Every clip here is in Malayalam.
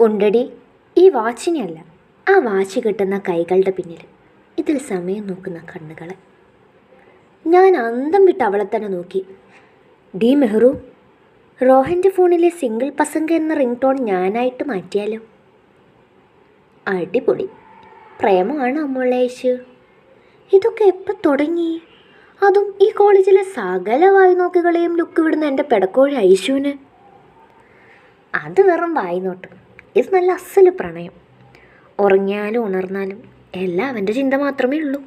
ഉണ്ടടി ഈ വാച്ചിനെയല്ല ആ വാച്ച് കിട്ടുന്ന കൈകളുടെ പിന്നിൽ. ഇതിൽ സമയം നോക്കുന്ന കണ്ണുകളെ. ഞാൻ അന്തം വിട്ട് അവളെ തന്നെ നോക്കി. ഡി മെഹ്റു റോഹന്റെ ഫോണിലെ സിംഗിൾ പസംഗ എന്ന റിംഗ് ടോൺ ഞാനായിട്ട് മാറ്റിയാലോ? അടിപൊളി. പ്രേമമാണ് അമ്മളേശ് ഇതൊക്കെ എപ്പോൾ തുടങ്ങി? അതും ഈ കോളേജിലെ സകല വായ്നോക്കുകളെയും ലുക്ക് വിടുന്ന എന്റെ പെടക്കോഴി ഐശുവിന്. അത് വെറും വായ്നോട്ട് ഇത് നല്ല അസൽ പ്രണയം. ഉറങ്ങിയാലും ഉണർന്നാലും എല്ലാം അവന്റെ ചിന്ത മാത്രമേ ഉള്ളൂ.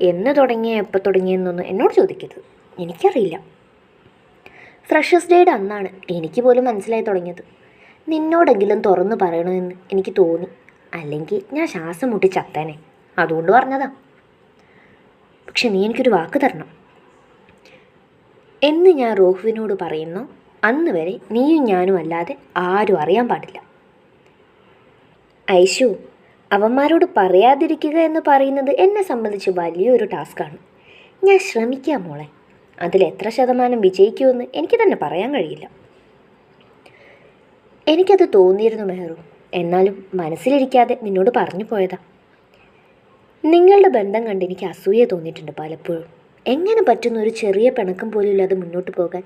എന്ന് തുടങ്ങിയ എപ്പോൾ തുടങ്ങിയെന്നൊന്നും എന്നോട് ചോദിക്കരുത്. എനിക്കറിയില്ല. ഫ്രഷേഴ്സ് ഡേയുടെ അന്നാണ് എനിക്ക് പോലും മനസ്സിലായി തുടങ്ങിയത്. നിന്നോടെങ്കിലും തുറന്നു പറയണമെന്ന് എനിക്ക് തോന്നി. അല്ലെങ്കിൽ ഞാൻ ശ്വാസം മുട്ടി ചത്തേനെ. അതുകൊണ്ട് പറഞ്ഞതാ. പക്ഷെ നീ എനിക്കൊരു വാക്ക് തരണം. എന്ന് ഞാൻ റോഹുവിനോട് പറയുന്നു. അന്ന് വരെ നീയും ഞാനും അല്ലാതെ ആരും അറിയാൻ പാടില്ല. ഐശു അവന്മാരോട് പറയാതിരിക്കുക എന്ന് പറയുന്നത് എന്നെ സംബന്ധിച്ച് വലിയൊരു ടാസ്ക്കാണ്. ഞാൻ ശ്രമിക്കാം മോളെ. അതിൽ എത്ര ശതമാനം വിജയിക്കുമെന്ന് എനിക്ക് തന്നെ പറയാൻ കഴിയില്ല. എനിക്കത് തോന്നിയിരുന്നു മെഹറു. എന്നാലും മനസ്സിലിരിക്കാതെ നിന്നോട് പറഞ്ഞു പോയതാ. നിങ്ങളുടെ ബന്ധം കണ്ട് എനിക്ക് അസൂയ തോന്നിയിട്ടുണ്ട് പലപ്പോഴും. എങ്ങനെ പറ്റുന്ന ഒരു ചെറിയ പിണക്കം പോലും ഇല്ലാതെ മുന്നോട്ട് പോകാൻ?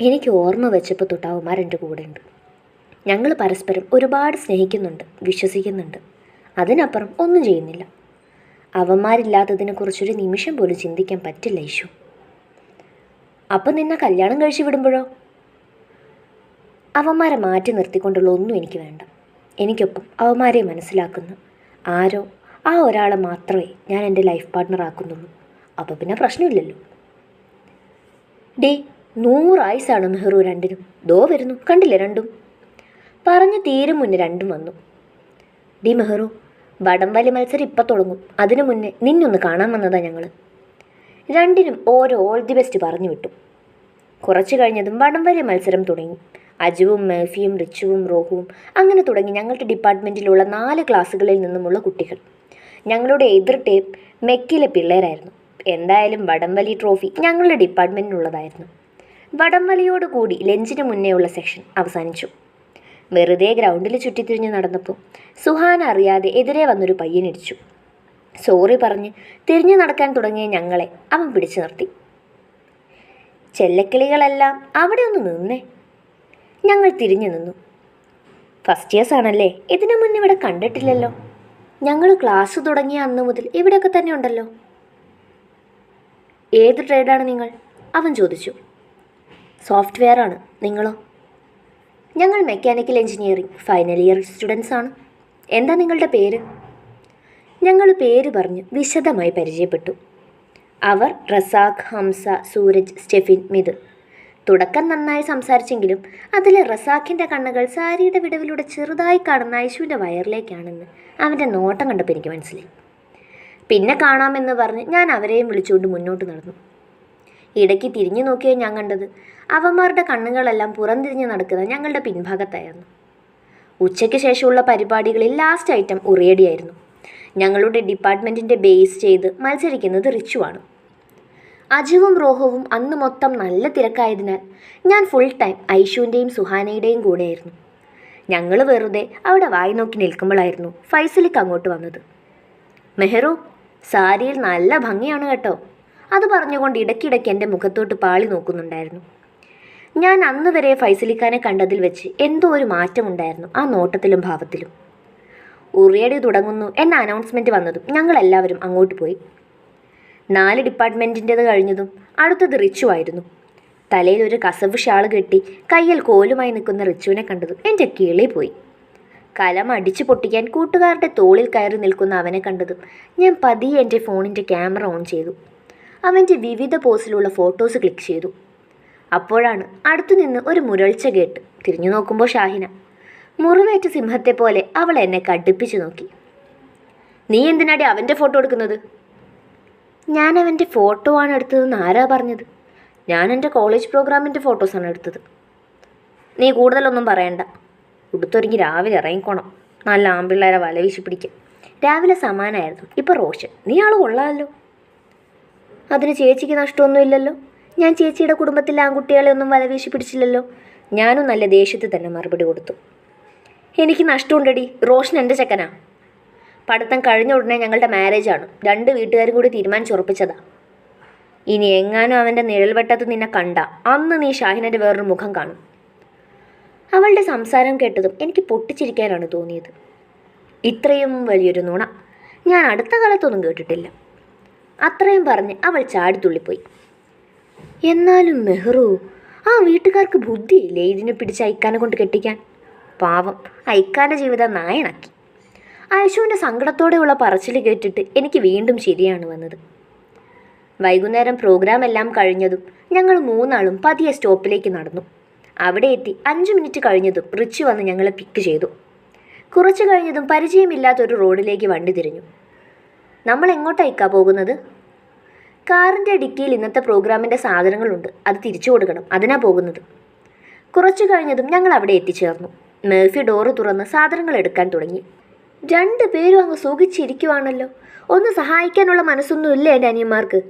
എനിക്ക് ഓർമ്മ വെച്ചപ്പോൾ തൊട്ടാവുമാർ എന്റെ കൂടെ ഉണ്ട് ഞങ്ങൾ പരസ്പരം ഒരുപാട് സ്നേഹിക്കുന്നുണ്ട് വിശ്വസിക്കുന്നുണ്ട്. അതിനപ്പുറം ഒന്നും ചെയ്യുന്നില്ല. അവന്മാരില്ലാത്തതിനെക്കുറിച്ചൊരു നിമിഷം പോലും ചിന്തിക്കാൻ പറ്റില്ല ഇഷു അപ്പം നിന്നെ കല്യാണം കഴിച്ചു വിടുമ്പോഴോ? അവന്മാരെ മാറ്റി നിർത്തിക്കൊണ്ടുള്ള ഒന്നും എനിക്ക് വേണ്ട. എനിക്കൊപ്പം അവന്മാരെ മനസ്സിലാക്കുന്നു ആരോ ആ ഒരാളെ മാത്രമേ ഞാൻ എന്റെ ലൈഫ് പാർട്ട്ണർ ആക്കുന്നുള്ളൂ. അപ്പോൾ പിന്നെ പ്രശ്നമില്ലല്ലോ. ഡേ നൂറായുസാണ് മെഹ്റു രണ്ടിനും. ദോ വരുന്നു. കണ്ടില്ലേ രണ്ടും? പറഞ്ഞു തീരും മുന്നേ രണ്ടും വന്നു. ഡി മെഹ്റു വടംവലി മത്സരം ഇപ്പം തുടങ്ങും. അതിനു മുന്നേ നിന്നൊന്ന് കാണാൻ വന്നതാണ് ഞങ്ങൾ രണ്ടിനും ഓരോ ഓൾ ദി ബെസ്റ്റ് പറഞ്ഞു വിട്ടു. കുറച്ച് കഴിഞ്ഞതും വടംവലി മത്സരം തുടങ്ങി. അജുവും മേഫിയും റിച്ചുവും റോഹുവും അങ്ങനെ തുടങ്ങി ഞങ്ങളുടെ ഡിപ്പാർട്ട്മെന്റിലുള്ള നാല് ക്ലാസ്സുകളിൽ നിന്നുമുള്ള കുട്ടികൾ. ഞങ്ങളുടെ എതിർ ടീം മെക്കിലെ പിള്ളേരായിരുന്നു. എന്തായാലും വടംവലി ട്രോഫി ഞങ്ങളുടെ ഡിപ്പാർട്ട്മെന്റിനുള്ളതായിരുന്നു വടംവലിയോട് കൂടി ലഞ്ചിന് മുന്നേയുള്ള സെക്ഷൻ അവസാനിച്ചു. വെറുതെ ഗ്രൗണ്ടിൽ ചുറ്റിത്തിരിഞ്ഞ് നടന്നപ്പോൾ സുഹാൻ അറിയാതെ എതിരെ വന്നൊരു പയ്യനിടിച്ചു സോറി പറഞ്ഞ് തിരിഞ്ഞു നടക്കാൻ തുടങ്ങിയ ഞങ്ങളെ അവൻ പിടിച്ചു നിർത്തി. ചെല്ലക്കിളികളെല്ലാം അവിടെ ഒന്ന് നിന്നേ. ഞങ്ങൾ തിരിഞ്ഞു നിന്നു. ഫസ്റ്റ് ഇയേഴ്സ് ആണല്ലേ ഇതിനു മുന്നേ ഇവിടെ കണ്ടിട്ടില്ലല്ലോ. ഞങ്ങൾ ക്ലാസ് തുടങ്ങിയ അന്ന് മുതൽ ഇവിടെയൊക്കെ തന്നെ ഉണ്ടല്ലോ. ഏത് ട്രേഡാണ് നിങ്ങൾ? അവൻ ചോദിച്ചു. സോഫ്റ്റ്വെയർ ആണ് നിങ്ങളോ? ഞങ്ങൾ mechanical engineering final year students ആണ്. എന്താ നിങ്ങളുടെ പേര്? ഞങ്ങൾ പേര് പറഞ്ഞ് വിശദമായി പരിചയപ്പെട്ടു. അവർ റസാഖ് ഹംസ സൂരജ് സ്റ്റെഫിൻ മിത് തുടക്കം നന്നായി സംസാരിച്ചെങ്കിലും അതിലെ റസാഖിന്റെ കണ്ണുകൾ സാരിയുടെ വിടവിലൂടെ ചെറുതായി കാണുന്ന ഐശുവിന്റെ വയറിലേക്കാണെന്ന് അവന്റെ നോട്ടം കണ്ടപ്പോൾ എനിക്ക് മനസ്സിലായി. പിന്നെ കാണാമെന്ന് പറഞ്ഞ് ഞാൻ അവരെയും വിളിച്ചുകൊണ്ട് മുന്നോട്ട് നടന്നു. ഇടയ്ക്ക് തിരിഞ്ഞു നോക്കിയ ഞാൻ കണ്ടത്. അവന്മാരുടെ കണ്ണുകളെല്ലാം പുറംതിരിഞ്ഞ് നടക്കുന്നത് ഞങ്ങളുടെ പിൻഭാഗത്തായിരുന്നു. ഉച്ചയ്ക്ക് ശേഷമുള്ള പരിപാടികളിൽ ലാസ്റ്റ് ഐറ്റം ഉറിയടിയായിരുന്നു. ഞങ്ങളുടെ ഡിപ്പാർട്ട്മെന്റിന്റെ ബേസ് ചെയ്ത് മത്സരിക്കുന്നത് റിച്ചുവാണ് അജുവും റോഹവും അന്ന് മൊത്തം നല്ല തിരക്കായതിനാൽ ഞാൻ ഫുൾ ടൈം ഐഷുവിന്റെയും സുഹാനയുടെയും കൂടെയായിരുന്നു. ഞങ്ങൾ വെറുതെ അവിടെ വായി നോക്കി നിൽക്കുമ്പോഴായിരുന്നു ഫൈസലിക്ക് അങ്ങോട്ട് വന്നത്. മെഹ്റു സാരിയിൽ നല്ല ഭംഗിയാണ് കേട്ടോ. അത് പറഞ്ഞുകൊണ്ട് ഇടയ്ക്കിടയ്ക്ക് എന്റെ മുഖത്തോട്ട് പാളി നോക്കുന്നുണ്ടായിരുന്നു. ഞാൻ അന്ന് വരെ ഫൈസലിക്കാനെ കണ്ടതിൽ വെച്ച് എന്തോ ഒരു മാറ്റമുണ്ടായിരുന്നു ആ നോട്ടത്തിലും ഭാവത്തിലും. ഉറിയടി തുടങ്ങുന്നു എന്ന അനൗൺസ്മെന്റ് വന്നതും ഞങ്ങളെല്ലാവരും അങ്ങോട്ട് പോയി. നാല് ഡിപ്പാർട്ട്മെന്റിന്റെത് കഴിഞ്ഞതും അടുത്തത് റിച്ചു ആയിരുന്നു. തലയിൽ ഒരു കസവ് ഷാൾ കെട്ടി കയ്യിൽ കോലുമായി നിൽക്കുന്ന റിച്ചുവിനെ കണ്ടതും എന്റെ കിളി പോയി. കലം അടിച്ചു പൊട്ടിക്കാൻ കൂട്ടുകാരുടെ തോളിൽ കയറി നിൽക്കുന്ന അവനെ കണ്ടതും ഞാൻ പതിയെ എന്റെ ഫോണിന്റെ ക്യാമറ ഓൺ ചെയ്തു. അവന്റെ വിവിധ പോസിലുള്ള ഫോട്ടോസ് ക്ലിക്ക് ചെയ്തു. അപ്പോഴാണ് അടുത്തുനിന്ന് ഒരു മുരൾച്ച കേട്ട് തിരിഞ്ഞു നോക്കുമ്പോൾ ഷാഹിന. മുറിവേറ്റ സിംഹത്തെ പോലെ അവൾ എന്നെ കടുപ്പിച്ചു നോക്കി. നീ എന്തിനാടി അവന്റെ ഫോട്ടോ എടുക്കുന്നത്? ഞാൻ അവന്റെ ഫോട്ടോ ആണ് എടുത്തതെന്ന് ആരാ പറഞ്ഞത്? ഞാൻ എന്റെ കോളേജ് പ്രോഗ്രാമിന്റെ ഫോട്ടോസാണ് എടുത്തത്. നീ കൂടുതലൊന്നും പറയണ്ട. ഉടുത്തൊരുങ്ങി രാവിലെ ഇറങ്ങിക്കോണം. നല്ല ആമ്പിള്ളേരെ വല വീശി പിടിക്കാം രാവിലെ സമാനായിരുന്നു. ഇപ്പോൾ റോഷൻ. നീ ആൾ കൊള്ളാമല്ലോ. അതിന് ചേച്ചിക്ക് നഷ്ടമൊന്നുമില്ലല്ലോ. ഞാൻ ചേച്ചിയുടെ കുടുംബത്തിലെ ആൺകുട്ടികളെ ഒന്നും വലവീശി പിടിച്ചില്ലല്ലോ. ഞാനും നല്ല ദേഷ്യത്തിൽ തന്നെ മറുപടി കൊടുത്തു. എനിക്ക് നഷ്ടമുണ്ടടി. റോഷൻ എന്റെ ചെക്കനാ. പഠിത്തം കഴിഞ്ഞ ഉടനെ ഞങ്ങളുടെ മാരേജാണ് രണ്ട് വീട്ടുകാരും കൂടി തീരുമാനിച്ചുറപ്പിച്ചതാ ഇനി എങ്ങാനും അവന്റെ നിഴൽവട്ടത്ത് നിന്നെ കണ്ട അന്ന് നീ ഷാഹിനന്റെ വേറൊരു മുഖം കാണും. അവളുടെ സംസാരം കേട്ടതും എനിക്ക് പൊട്ടിച്ചിരിക്കാനാണ് തോന്നിയത്. ഇത്രയും വലിയൊരു നുണ. ഞാൻ അടുത്ത കാലത്തൊന്നും കേട്ടിട്ടില്ല. അത്രയും പറഞ്ഞ് അവൾ ചാടിത്തുള്ളിപ്പോയി. എന്നാലും മെഹ്റു ആ വീട്ടുകാർക്ക് ബുദ്ധിയില്ലേ ഇതിനെ പിടിച്ച് അയക്കാനെ കൊണ്ട് കെട്ടിക്കാൻ? പാവം അയക്കാന്റെ ജീവിതം നായണാക്കി അയശുവിന്റെ സങ്കടത്തോടെയുള്ള പറച്ചിൽ കേട്ടിട്ട് എനിക്ക് വീണ്ടും ശരിയാണ് വന്നത്. വൈകുന്നേരം പ്രോഗ്രാം എല്ലാം കഴിഞ്ഞതും ഞങ്ങൾ മൂന്നാളും പതിയെ സ്റ്റോപ്പിലേക്ക് നടന്നു. അവിടെ എത്തി അഞ്ച് മിനിറ്റ് കഴിഞ്ഞതും റിച്ചു വന്ന് ഞങ്ങളെ പിക്ക് ചെയ്തു. കുറച്ച് കഴിഞ്ഞതും പരിചയമില്ലാത്തൊരു റോഡിലേക്ക് വണ്ടി തിരിഞ്ഞു. നമ്മൾ എങ്ങോട്ടായിക്കാ പോകുന്നത്? കാറിന്റെ ഡിക്കിയിൽ ഇന്നത്തെ പ്രോഗ്രാമിന്റെ സാധനങ്ങളുണ്ട്. അത് തിരിച്ചു കൊടുക്കണം. അതിനാ പോകുന്നത്. കുറച്ചു കഴിഞ്ഞതും ഞങ്ങൾ അവിടെ എത്തിച്ചേർന്നു. മേഫി ഡോറ് തുറന്ന് സാധനങ്ങൾ എടുക്കാൻ തുടങ്ങി. രണ്ട് പേരും അങ്ങ് സുഖിച്ചിരിക്കുവാണല്ലോ. ഒന്ന് സഹായിക്കാനുള്ള മനസ്സൊന്നും ഇല്ല എന്റെ അനിയന്മാർക്ക്?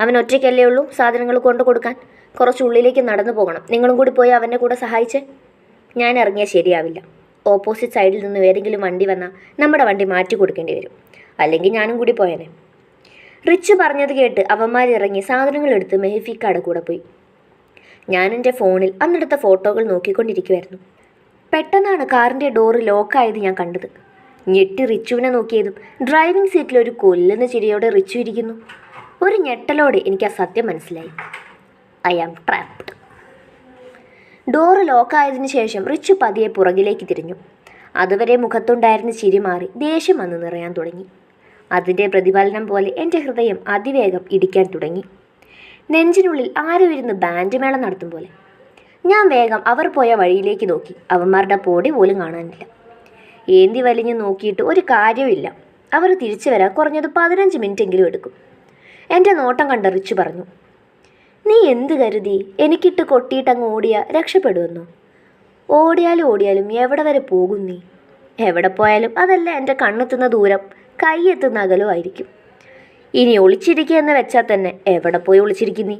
അവൻ ഒറ്റയ്ക്കല്ലേ ഉള്ളൂ സാധനങ്ങൾ കൊണ്ടു കൊടുക്കാൻ. കുറച്ച് ഉള്ളിലേക്ക് നടന്നു പോകണം. നിങ്ങളും കൂടി പോയി അവന്റെ കൂടെ സഹായിച്ച്. ഞാൻ ഇറങ്ങിയാൽ ശരിയാവില്ല. ഓപ്പോസിറ്റ് സൈഡിൽ നിന്ന് ഏതെങ്കിലും വണ്ടി വന്നാൽ നമ്മുടെ വണ്ടി മാറ്റി കൊടുക്കേണ്ടി വരും. അല്ലെങ്കിൽ ഞാനും കൂടി പോയേനെ. റിച്ച് പറഞ്ഞത് കേട്ട് അവന്മാരിറങ്ങി സാധനങ്ങൾ എടുത്ത് മെഹഫിക്കാടെ കൂടെ പോയി. ഞാൻ എന്റെ ഫോണിൽ അന്നെടുത്ത ഫോട്ടോകൾ നോക്കിക്കൊണ്ടിരിക്കുമായിരുന്നു പെട്ടെന്നാണ് കാറിന്റെ ഡോറ് ലോക്കായത് ഞാൻ കണ്ടത്. ഞെട്ടി റിച്ചുവിനെ നോക്കിയതും ഡ്രൈവിംഗ് സീറ്റിൽ ഒരു കൊല്ലുന്ന ചിരിയോടെ റിച്ചു ഇരിക്കുന്നു. ഒരു ഞെട്ടലോടെ എനിക്ക് ആ സത്യം മനസ്സിലായി. ഐ ആം ട്രാപ്ഡ് ഡോറ് ലോക്കായതിനു ശേഷം റിച്ചു പതിയെ പുറകിലേക്ക് തിരിഞ്ഞു. അതുവരെ മുഖത്തുണ്ടായിരുന്ന ചിരി മാറി ദേഷ്യം വന്ന് നിറയാൻ തുടങ്ങി. അതിന്റെ പ്രതിഫലനം പോലെ എന്റെ ഹൃദയം അതിവേഗം ഇടിക്കാൻ തുടങ്ങി. നെഞ്ചിനുള്ളിൽ ആരും ഇരുന്ന് ബാൻഡ് മേളം നടത്തും പോലെ. ഞാൻ വേഗം അവർ പോയ വഴിയിലേക്ക് നോക്കി. അവന്മാരുടെ പൊടി പോലും കാണാനില്ല. ഏന്തി വലിഞ്ഞു നോക്കിയിട്ട് ഒരു കാര്യമില്ല അവർ തിരിച്ചു വരാൻ കുറഞ്ഞത് പതിനഞ്ച് എങ്കിലും എടുക്കും. എന്റെ നോട്ടം കണ്ട റിച്ചു പറഞ്ഞു. നീ എന്ത് കരുതി? എനിക്കിട്ട് കൊട്ടിയിട്ട് അങ്ങ് ഓടിയ രക്ഷപ്പെടുമെന്നോ? ഓടിയാലും ഓടിയാലും എവിടെ വരെ പോകും നീ? എവിടെ പോയാലും അതല്ല എന്റെ കണ്ണെത്തുന്ന ദൂരം. കൈയെത്തുന്ന അകലമായിരിക്കും ഇനി ഒളിച്ചിരിക്കുക എന്ന് വെച്ചാൽ തന്നെ എവിടെ പോയി ഒളിച്ചിരിക്കുന്നു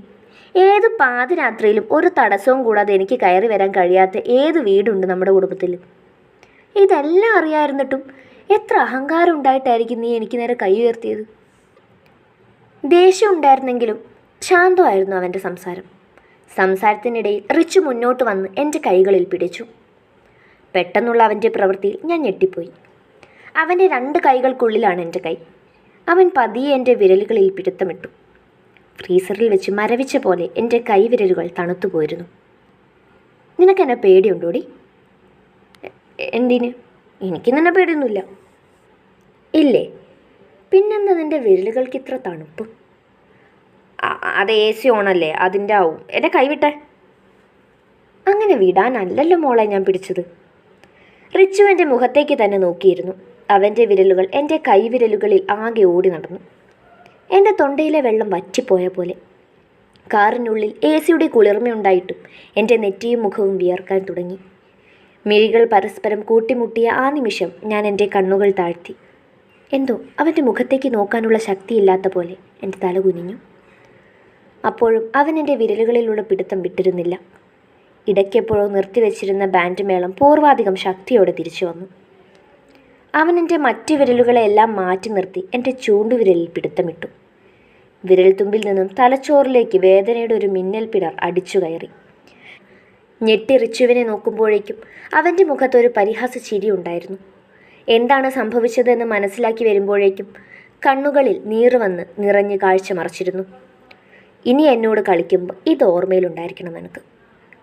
ഏത് പാതിരാത്രിയിലും ഒരു തടസ്സവും കൂടാതെ എനിക്ക് കയറി വരാൻ കഴിയാത്ത ഏത് വീടുണ്ട് നമ്മുടെ കുടുംബത്തിൽ? ഇതെല്ലാം അറിയായിരുന്നിട്ടും എത്ര അഹങ്കാരം ഉണ്ടായിട്ടായിരിക്കും നീ എനിക്ക് നേരെ കൈ ഉയർത്തിയത്? ദേഷ്യം ഉണ്ടായിരുന്നെങ്കിലും ശാന്തമായിരുന്നു അവന്റെ സംസാരം. സംസാരത്തിനിടയിൽ റിച്ച് മുന്നോട്ട് വന്ന് എന്റെ കൈകളിൽ പിടിച്ചു. പെട്ടെന്നുള്ള അവന്റെ പ്രവൃത്തിയിൽ ഞാൻ ഞെട്ടിപ്പോയി. അവന്റെ രണ്ട് കൈകൾക്കുള്ളിലാണ് എന്റെ കൈ. അവൻ പതിയെ എന്റെ വിരലുകളിൽ പിടുത്തമിട്ടു. ഫ്രീസറിൽ വെച്ച് മരവിച്ച പോലെ എന്റെ കൈവിരലുകൾ തണുത്തുപോയിരുന്നു. നിനക്കെന്നെ പേടിയുണ്ടോടി? എന്തിന്? എനിക്ക് നിന്നെ പേടിയൊന്നുമില്ല. ഇല്ലേ? പിന്നെന്താ നിന്റെ വിരലുകൾക്ക് ഇത്ര തണുപ്പ്? അത് എ സി ഓണല്ലേ? അതിന്റെ ആവും. എന്നെ കൈവിട്ടെ. അങ്ങനെ വിടാനല്ലല്ലോ മോളെ ഞാൻ പിടിച്ചത്. റിച്ചു എന്റെ മുഖത്തേക്ക് തന്നെ നോക്കിയിരുന്നു. അവന്റെ വിരലുകൾ എന്റെ കൈവിരലുകളിൽ ആകെ ഓടി നടന്നു. എന്റെ തൊണ്ടയിലെ വെള്ളം വറ്റിപ്പോയ പോലെ. കാറിനുള്ളിൽ എ സിയുടെ കുളിർമയുണ്ടായിട്ടും എന്റെ നെറ്റിയും മുഖവും വിയർക്കാൻ തുടങ്ങി. മിഴികൾ പരസ്പരം കൂട്ടിമുട്ടിയ ആ നിമിഷം ഞാൻ എന്റെ കണ്ണുകൾ താഴ്ത്തി. എന്തോ അവന്റെ മുഖത്തേക്ക് നോക്കാനുള്ള ശക്തിയില്ലാത്ത പോലെ എന്റെ തല കുനിഞ്ഞു. അപ്പോഴും അവൻ എന്റെ വിരലുകളിലുള്ള പിടുത്തം വിട്ടിരുന്നില്ല. ഇടയ്ക്കെപ്പോഴോ നിർത്തിവെച്ചിരുന്ന ബാൻഡ് മേളം പൂർവാധികം ശക്തിയോടെ തിരിച്ചു വന്നു. അവൻ എന്റെ മറ്റു വിരലുകളെല്ലാം മാറ്റി നിർത്തി എന്റെ ചൂണ്ടുവിരലിൽ പിടുത്തമിട്ടു. വിരൽത്തുമ്പിൽ നിന്നും തലച്ചോറിലേക്ക് വേദനയുടെ ഒരു മിന്നൽ പിടർ അടിച്ചു കയറി. ഞെട്ടി റിച്ചുവിനെ നോക്കുമ്പോഴേക്കും അവന്റെ മുഖത്തൊരു പരിഹാസ ചിരി ഉണ്ടായിരുന്നു. എന്താണ് സംഭവിച്ചതെന്ന് മനസ്സിലാക്കി വരുമ്പോഴേക്കും കണ്ണുകളിൽ നീറ് വന്ന് നിറഞ്ഞ് കാഴ്ച മറച്ചിരുന്നു. ഇനി എന്നോട് കളിക്കുമ്പോൾ ഇത് ഓർമ്മയിലുണ്ടായിരിക്കണം നിനക്ക്.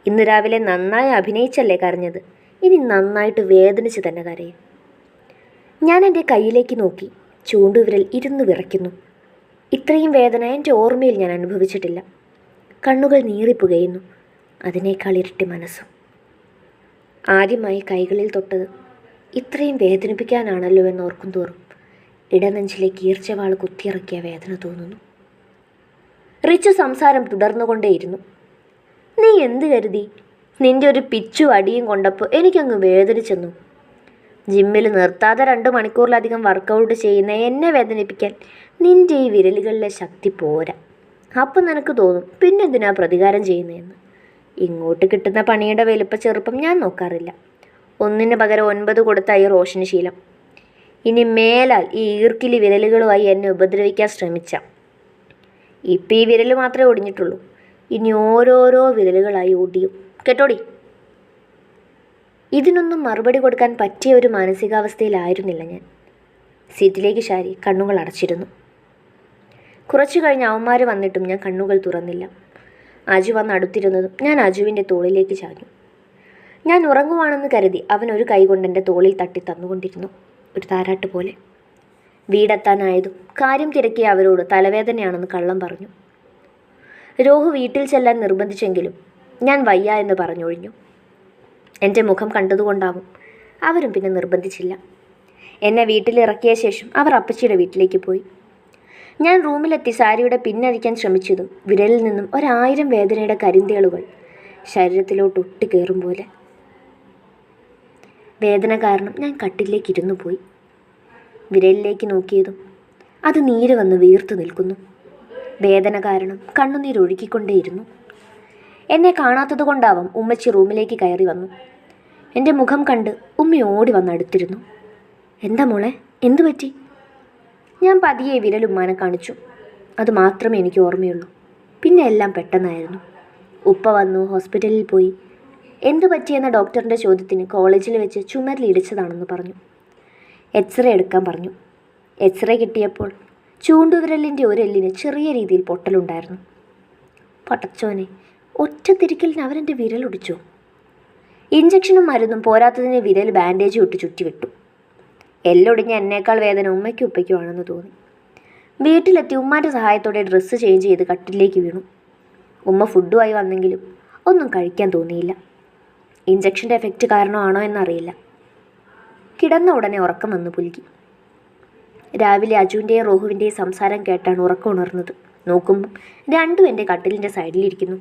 ഇന്ന് രാവിലെ നന്നായി അഭിനയിച്ചല്ലേ കരഞ്ഞത്? ഇനി നന്നായിട്ട് വേദനിച്ച് തന്നെ കരയും. ഞാൻ എന്റെ കയ്യിലേക്ക് നോക്കി. ചൂണ്ടുവിരൽ ഇരുന്ന് വിറയ്ക്കുന്നു. ഇത്രയും വേദന എന്റെ ഓർമ്മയിൽ ഞാൻ അനുഭവിച്ചിട്ടില്ല. കണ്ണുകൾ നീറിപ്പുകയുന്നു അതിനേക്കാൾ ഇരട്ടി മനസ്സും. ആദ്യമായി കൈകളിൽ തൊട്ടത് ഇത്രയും വേദനിപ്പിക്കാനാണല്ലോ എന്ന് ഓർക്കും തോറും ഇടനെഞ്ചിലേക്ക് ഈർച്ചവാൾ കുത്തിയിറക്കിയ വേദന തോന്നുന്നു. റിച്ചു സംസാരം തുടർന്നുകൊണ്ടേയിരുന്നു. നീ എന്ത് കരുതി? നിന്റെ ഒരു പിച്ചു അടിയും കൊണ്ടപ്പോൾ എനിക്കങ്ങ് വേദനിച്ചെന്നു. ജിമ്മിൽ നിർത്താതെ രണ്ട് മണിക്കൂറിലധികം വർക്കൗട്ട് ചെയ്യുന്ന എന്നെ വേദനിപ്പിക്കാൻ നിന്റെ ഈ വിരലുകളിലെ ശക്തി പോരാ. അപ്പം നിനക്ക് തോന്നും പിന്നെന്തിനാ പ്രതികാരം ചെയ്യുന്നതെന്ന്? ഇങ്ങോട്ട് കിട്ടുന്ന പണിയുടെ വലുപ്പ ചെറുപ്പം ഞാൻ നോക്കാറില്ല. ഒന്നിന് പകരം ഒൻപത് കൊടുത്ത ഈ റോഷന് ശീലം. ഇനി മേലാൽ ഈ ഈർക്കിലി വിരലുകളുമായി എന്നെ ഉപദ്രവിക്കാൻ ശ്രമിച്ച. ഇപ്പം ഈ വിരൽ മാത്രമേ ഒടിഞ്ഞിട്ടുള്ളൂ. ഇനി ഓരോരോ വിരലുകളായി ഒടിയും. കേട്ടോടി? ഇതിനൊന്നും മറുപടി കൊടുക്കാൻ പറ്റിയ ഒരു മാനസികാവസ്ഥയിലായിരുന്നില്ല ഞാൻ. സീറ്റിലേക്ക് ശാരി കണ്ണുകൾ അടച്ചിരുന്നു. കുറച്ചു കഴിഞ്ഞ് അവന്മാർ വന്നിട്ടും ഞാൻ കണ്ണുകൾ തുറന്നില്ല. അജു വന്ന് അടുത്തിരുന്നതും ഞാൻ അജുവിന്റെ തോളിലേക്ക് ചാഞ്ഞു. ഞാൻ ഉറങ്ങുവാണെന്ന് കരുതി അവൻ ഒരു കൈകൊണ്ട് എന്റെ തോളിൽ തട്ടി തന്നുകൊണ്ടിരുന്നു. ഒരു താരാട്ട് പോലെ. വീടെത്താനായതും കാര്യം തിരക്കിയ അവരോട് തലവേദനയാണെന്ന് കള്ളം പറഞ്ഞു. രോഹു വീട്ടിൽ ചെല്ലാൻ നിർബന്ധിച്ചെങ്കിലും ഞാൻ വയ്യ എന്ന് പറഞ്ഞൊഴിഞ്ഞു. എന്റെ മുഖം കണ്ടതുകൊണ്ടാവും. അവരും പിന്നെ നിർബന്ധിച്ചില്ല. എന്നെ വീട്ടിലിറക്കിയ ശേഷം അവർ അപ്പച്ചിയുടെ വീട്ടിലേക്ക് പോയി. ഞാൻ റൂമിലെത്തി സാരിയുടെ പിന്നഴിക്കാൻ ശ്രമിച്ചതും വിരലിൽ നിന്നും ഒരായിരം വേദനയുടെ കരിന്തേളുകൾ ശരീരത്തിലോട്ട് ഒട്ടിക്കേറും പോലെ. വേദന കാരണം ഞാൻ കട്ടിലേക്ക് ഇരുന്നു പോയി. വിരലിലേക്ക് നോക്കിയതും അത് നീര് വന്ന് വീർത്തു നിൽക്കുന്നു. വേദന കാരണം കണ്ണുനീരൊഴുകിക്കൊണ്ടേയിരുന്നു. എന്നെ കാണാത്തത് കൊണ്ടാവാം ഉമ്മച്ചി റൂമിലേക്ക് കയറി വന്നു. എന്റെ മുഖം കണ്ട് ഉമ്മ ഓടി വന്ന് അടുത്തിരുന്നു. എന്താ മോളെ? എന്തു പറ്റി? ഞാൻ പതിയെ വിരൽ ഉമ്മാനെ കാണിച്ചു. അത് മാത്രമേ എനിക്ക് ഓർമ്മയുള്ളൂ. പിന്നെ എല്ലാം പെട്ടെന്നായിരുന്നു. ഉപ്പ വന്നു ഹോസ്പിറ്റലിൽ പോയി. എന്തു പറ്റിയെന്ന ഡോക്ടറിന്റെ ചോദ്യത്തിന് കോളേജിൽ വെച്ച് ചുമരിൽ ഇടിച്ചതാണെന്ന് പറഞ്ഞു. എക്സ്റേ എടുക്കാൻ പറഞ്ഞു. എക്സ്റേ കിട്ടിയപ്പോൾ ചൂണ്ടുവിരലിന്റെ ഒരു എല്ലിന് ചെറിയ രീതിയിൽ പൊട്ടലുണ്ടായിരുന്നു. പടച്ചോനെ ഒറ്റ തിരിക്കലിന് അവരെന്റെ വിരലൊടിച്ചു ഇഞ്ചക്ഷനും മരുന്നും പോരാത്തതിന് വിരൽ ബാൻഡേജ് ഇട്ട് ചുറ്റിവിട്ടു. എല്ലൊടിഞ്ഞ എന്നേക്കാൾ വേദന ഉമ്മയ്ക്കും ഉപ്പയ്ക്കും ആണെന്ന് തോന്നി. വീട്ടിലെത്തി ഉമ്മാന്റെ സഹായത്തോടെ ഡ്രസ്സ് ചേഞ്ച് ചെയ്ത് കട്ടിലേക്ക് വീണു. ഉമ്മ ഫുഡുമായി വന്നെങ്കിലും ഒന്നും കഴിക്കാൻ തോന്നിയില്ല. ഇഞ്ചക്ഷന്റെ എഫക്റ്റ് കാരണമാണോ എന്നറിയില്ല. കിടന്ന ഉടനെ ഉറക്കം വന്നു പുലുകി. രാവിലെ അജുവിന്റെയും റോഹുവിന്റെയും സംസാരം കേട്ടാണ് ഉറക്കം ഉണർന്നത്. നോക്കുമ്പം രണ്ടും എന്റെ കട്ടിലിന്റെ സൈഡിലിരിക്കുന്നു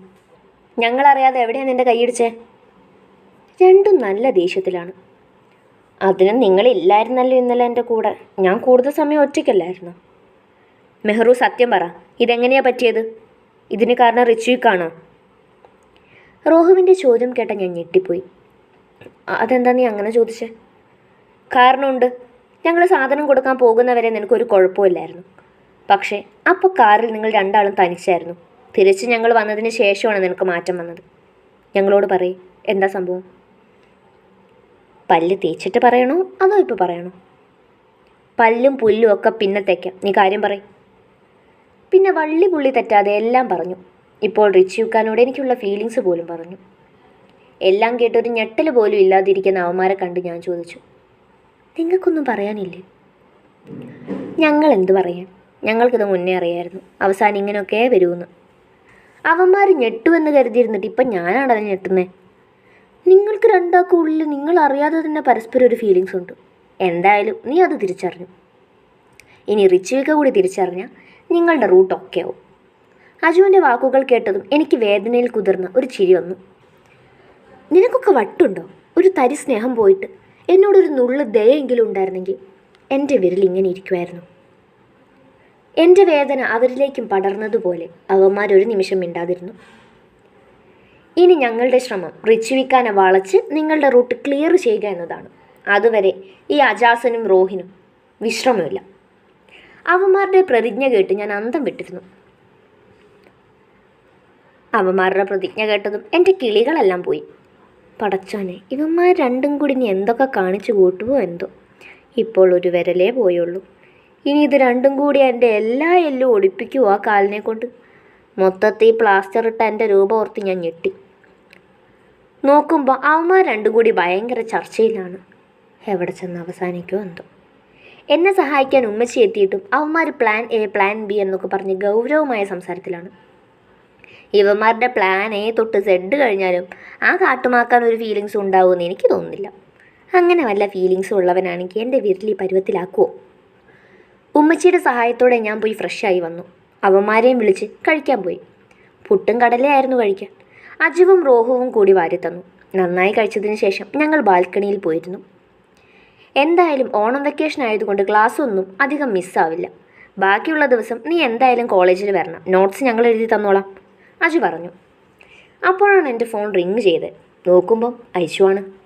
ഞങ്ങളറിയാതെ എവിടെയാണ് നിന്റെ കൈയിടിച്ചേ? രണ്ടും നല്ല ദേഷ്യത്തിലാണ്. അതിനും നിങ്ങളില്ലായിരുന്നല്ലോ ഇന്നലെ എന്റെ കൂടെ. ഞാൻ കൂടുതൽ സമയം ഒറ്റയ്ക്കല്ലായിരുന്നു? മെഹ്റു സത്യം പറ. ഇതെങ്ങനെയാ പറ്റിയത്? ഇതിന് കാരണം റിച്ചുക്കാണോ റോഹുവിന്റെ ചോദ്യം കേട്ട ഞാൻ ഞെട്ടിപ്പോയി. അതെന്താ നീ അങ്ങനെ ചോദിച്ചേ? കാരണമുണ്ട് ഞങ്ങൾ സാധനം കൊടുക്കാൻ പോകുന്നവരെ നിനക്കൊരു കുഴപ്പമില്ലായിരുന്നു. പക്ഷേ അപ്പോൾ കാറിൽ നിങ്ങൾ രണ്ടാളും തനിച്ചായിരുന്നു. തിരിച്ച് ഞങ്ങൾ വന്നതിന് ശേഷമാണ് നിനക്ക് മാറ്റം വന്നത്. ഞങ്ങളോട് പറയും എന്താ സംഭവം? പല്ല് തേച്ചിട്ട് പറയണോ? അതോ ഇപ്പോൾ പറയണോ? പല്ലും പുല്ലും ഒക്കെ പിന്നെ തയ്ക്കാം നീ കാര്യം പറയും. പിന്നെ വള്ളി പുള്ളി തെറ്റാതെ എല്ലാം പറഞ്ഞു. ഇപ്പോൾ റിച്ചിയുക്കാനോട് എനിക്കുള്ള ഫീലിങ്സ് പോലും പറഞ്ഞു. എല്ലാം കേട്ടൊരു ഞെട്ടൽ പോലും ഇല്ലാതിരിക്കുന്ന അവന്മാരെ കണ്ട് ഞാൻ ചോദിച്ചു. നിങ്ങൾക്കൊന്നും പറയാനില്ലേ? ഞങ്ങൾ എന്തു പറയാൻ? ഞങ്ങൾക്കിത് മുന്നേ അറിയായിരുന്നു. അവസാനം ഇങ്ങനെയൊക്കെ വരുമെന്ന്. അവന്മാർ ഞെട്ടുമെന്ന് കരുതിയിരുന്നിട്ട് ഇപ്പം ഞാനാണ് അത് ഞെട്ടുന്നത് നിങ്ങൾക്ക് രണ്ടാൾക്കും ഉള്ളിൽ നിങ്ങൾ അറിയാതെ തന്നെ പരസ്പരം ഒരു ഫീലിങ്സ് ഉണ്ട്. എന്തായാലും നീ അത് തിരിച്ചറിഞ്ഞു. ഇനി റിച്ചുവിക്ക കൂടി തിരിച്ചറിഞ്ഞാൽ നിങ്ങളുടെ റൂട്ട് ഒക്കെ ആവും. അജുവിന്റെ വാക്കുകൾ കേട്ടതും എനിക്ക് വേദനയിൽ കുതിർന്ന ഒരു ചിരി വന്നു. നിനക്കൊക്കെ വട്ടുണ്ടോ? ഒരു തരി സ്നേഹം പോയിട്ട് എന്നോടൊരു നുള്ളു ദയെങ്കിലും ഉണ്ടായിരുന്നെങ്കിൽ എന്റെ വിരൽ ഇങ്ങനെ ഇരിക്കുമായിരുന്നു എന്റെ വേദന അവരിലേക്കും പടർന്നതുപോലെ അവന്മാരൊരു നിമിഷം മിണ്ടാതിരുന്നു. ഇനി ഞങ്ങളുടെ ശ്രമം റിച്ചുവിക്കാനെ വളച്ച് നിങ്ങളുടെ റൂട്ട് ക്ലിയർ ചെയ്യുക എന്നതാണ്. അതുവരെ ഈ അജാസനും റോഹിനും വിശ്രമമില്ല. അവന്മാരുടെ പ്രതിജ്ഞ കേട്ട് ഞാൻ അന്തം വിട്ടിരുന്നു. അവന്മാരുടെ പ്രതിജ്ഞ കേട്ടതും എന്റെ കിളികളെല്ലാം പോയി. പടച്ചോനെ ഇവന്മാർ രണ്ടും കൂടി ഇനി എന്തൊക്കെ കാണിച്ചു കൂട്ടുവോ എന്തോ? ഇപ്പോൾ ഒരു വിരലേ പോയുള്ളൂ. ഇനി ഇത് രണ്ടും കൂടി എന്റെ എല്ലാ എല്ലും ഒടിപ്പിക്കുമോ ആ കാലിനെ കൊണ്ട്. മൊത്തത്തിൽ പ്ലാസ്റ്റർ ഇട്ട എന്റെ രൂപ ഓർത്ത് ഞാൻ ഞെട്ടി. നോക്കുമ്പോൾ അവന്മാർ രണ്ടും കൂടി ഭയങ്കര ചർച്ചയിലാണ്. എവിടെ ചെന്ന് അവസാനിക്കുമോ എന്തോ. എന്നെ സഹായിക്കാൻ ഉമ്മച്ചി എത്തിയിട്ടും അവന്മാർ പ്ലാൻ എ പ്ലാൻ ബി എന്നൊക്കെ പറഞ്ഞ് ഗൗരവമായ സംസാരത്തിലാണ്. ഇവന്മാരുടെ പ്ലാൻ എ തൊട്ട് സെഡ് കഴിഞ്ഞാലും ആ കാട്ടുമാക്കാൻ ഒരു ഫീലിങ്സ് ഉണ്ടാവുമെന്ന് എനിക്ക് തോന്നുന്നില്ല. അങ്ങനെ വല്ല ഫീലിങ്സും ഉള്ളവനാണെങ്കിൽ എന്റെ വിരലി പരുവത്തിലാക്കുമോ ഉമ്മച്ചിയുടെ സഹായത്തോടെ ഞാൻ പോയി ഫ്രഷായി വന്നു. അവന്മാരെയും വിളിച്ച് കഴിക്കാൻ പോയി. പുട്ടും കടലയായിരുന്നു കഴിക്കാൻ. അജുവും റോഹുവും കൂടി വാരി തന്നു. നന്നായി കഴിച്ചതിന് ശേഷം ഞങ്ങൾ ബാൽക്കണിയിൽ പോയിരുന്നു. എന്തായാലും ഓണം വെക്കേഷൻ ആയതുകൊണ്ട് ക്ലാസ് ഒന്നും അധികം മിസ്സാവില്ല ബാക്കിയുള്ള ദിവസം നീ എന്തായാലും കോളേജിൽ വരണം. നോട്ട്സ് ഞങ്ങൾ എഴുതി തന്നോളാം. അജു പറഞ്ഞു. അപ്പോഴാണ് എന്റെ ഫോൺ റിങ് ചെയ്തത്. നോക്കുമ്പം ഐശുവാണ്.